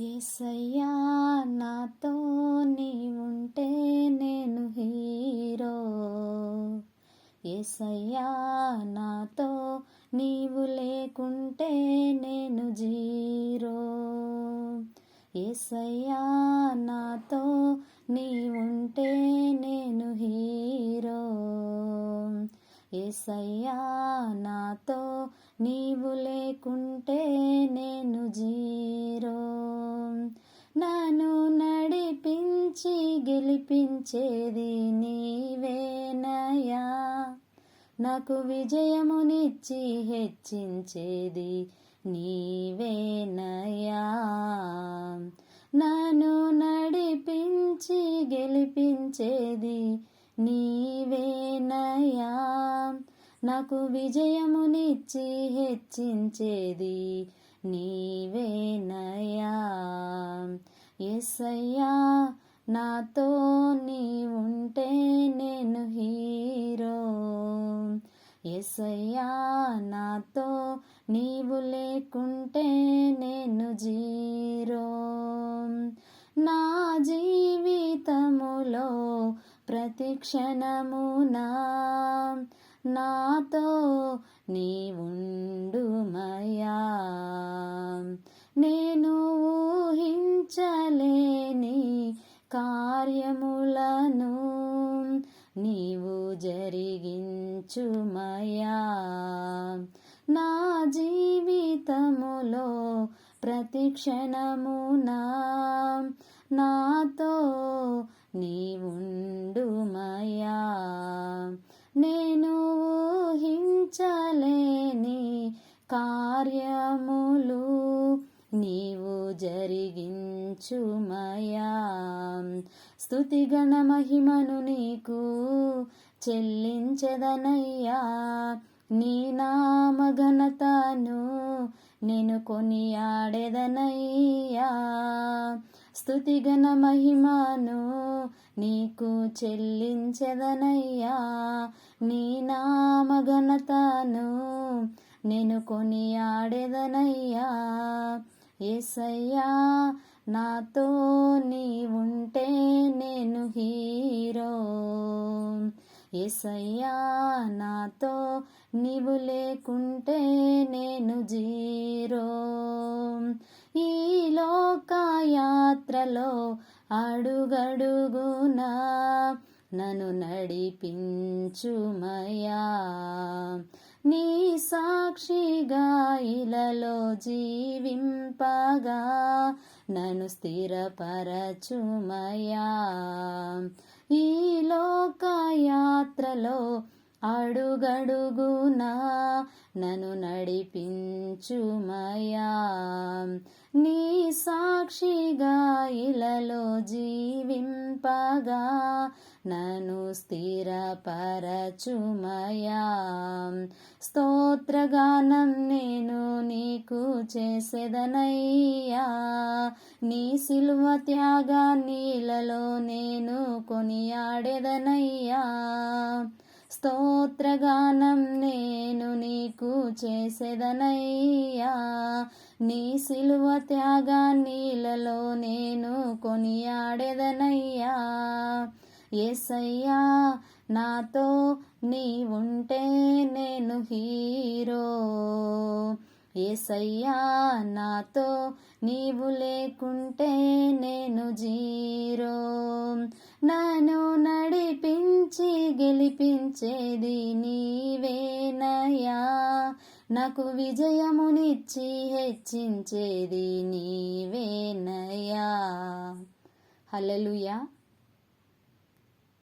ఏసయ్యా నాతో నీ ఉంటే నేను హీరో. ఏసయ్యా నాతో నీవు లేకుంటే నేను జీరో. ఏసయ్యా నాతో నీ ఉంటే నేను హీరో. ఏసయ్యా నాతో నీవు లేకుంటే నేను జీరో. నన్ను నడిపించి గెలిపించేది నీవేనయా నాకు విజయమునిచ్చి హెచ్చించేది నీవేనయా నన్ను నడిపించి గెలిపించేది నీవేనయా నాకు విజయమునిచ్చి హెచ్చించేది నీవేనయ్యా ఎస్సయ్యా నాతో నీవుంటే నేను హీరో. ఎస్సయ్యా నాతో నీవు లేకుంటే నేను జీరో. నా జీవితములో ప్రతి క్షణమునా నాతో నీవుండుమయా. నేను ఊహించలేని కార్యములను నీవు జరిగించుమయా. నా జీవితములో ప్రతిక్షణమునా నాతో నీవుండుమయా. నేను ఊహించలేని కార్యములు నీవు జరిగించుమయా. స్థుతిగణ మహిమను నీకు చెల్లించదనయ్యా. నీ నామఘనతను నేను కొనియాడెదనయ్యా. స్థుతిగణ మహిమాను నీకు చెల్లించెదనయ్యా. నీ నామఘనతను నేను కొనియాడేదనయ్యా. ఏసయ్యా నాతో నీవుంటే నేను హీరో. ఏసయ్యా నాతో నీవు లేకుంటే నేను జీరో. ఈ యాత్రలో అడుగడుగునా నన్ను నడిపించుమయా. నీ సాక్షిగా ఇలలో జీవింపగా నన్ను స్థిరపరచుమయా. ఈ లోకయాత్రలో అడుగడుగునా నన్ను నడిపించుమయా. నీ సా సాక్షిగా ఇలలో జీవింపగా నన్ను స్థిరపరచుమయా. స్తోత్రగానం నేను నీకు చేసేదనయ్యా. నీ సిలువ త్యాగా నీలలో నేను కొనియాడేదనయ్యా. స్తోత్రగానం నేను నీకు చేసేదనయ్యా. నీ సిలువ త్యాగా నీలలో నేను కొనియాడేదనయ్యా. ఎసయ్యా నాతో నీవుంటే నేను హీరో. ఏసయ్యా నాతో నీవు లేకుంటే నేను జీరో. నన్ను నడిపించి గెలిపించేది నీ నాకు విజయమునిచ్చి హెచ్చించేది నీవేనయా హలలుయా